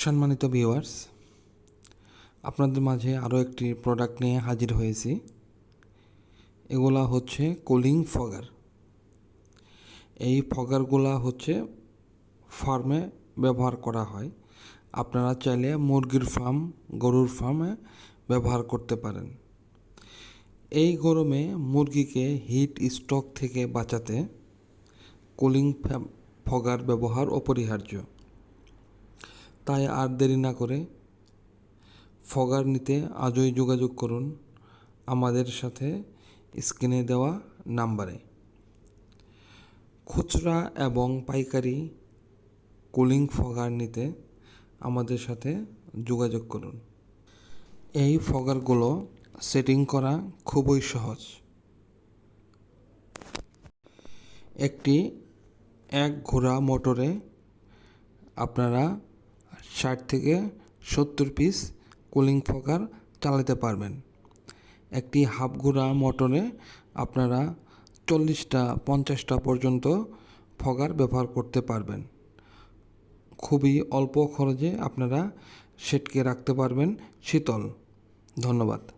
সম্মানিত ভিউয়ার্স আপনাদের মাঝে আরও একটি প্রোডাক্ট নিয়ে হাজির হয়েছি। এগুলা হচ্ছে কুলিং ফগার এই ফগারগুলা হচ্ছে ফার্মে ব্যবহার করা হয়। আপনারা চাইলে মুরগির ফার্ম গরুর ফার্মে ব্যবহার করতে পারেন। এই গরমে মুরগিকে হিট স্ট্রোক থেকে বাঁচাতে কুলিং ফগার ব্যবহার অপরিহার্য। তাই আর দেরি না করে ফগার নিতে আজই যোগাযোগ করুন আমাদের সাথে স্ক্রিনে দেওয়া নাম্বারে। খুচরা এবং পাইকারি কুলিং ফগার নিতে আমাদের সাথে যোগাযোগ করুন। এই ফগারগুলো সেটিং করা খুবই সহজ। একটি এক ঘোড়া মোটরে আপনারা ষাট থেকে সত্তর পিস কুলিং ফকার চালাতে পারবেন। একটি হাফ ঘোড়া মোটরে আপনারা চল্লিশটা, পঞ্চাশটা পর্যন্ত ফগার ব্যবহার করতে পারবেন। খুবই অল্প খরচে আপনারা সেটকে রাখতে পারবেন শীতল। ধন্যবাদ।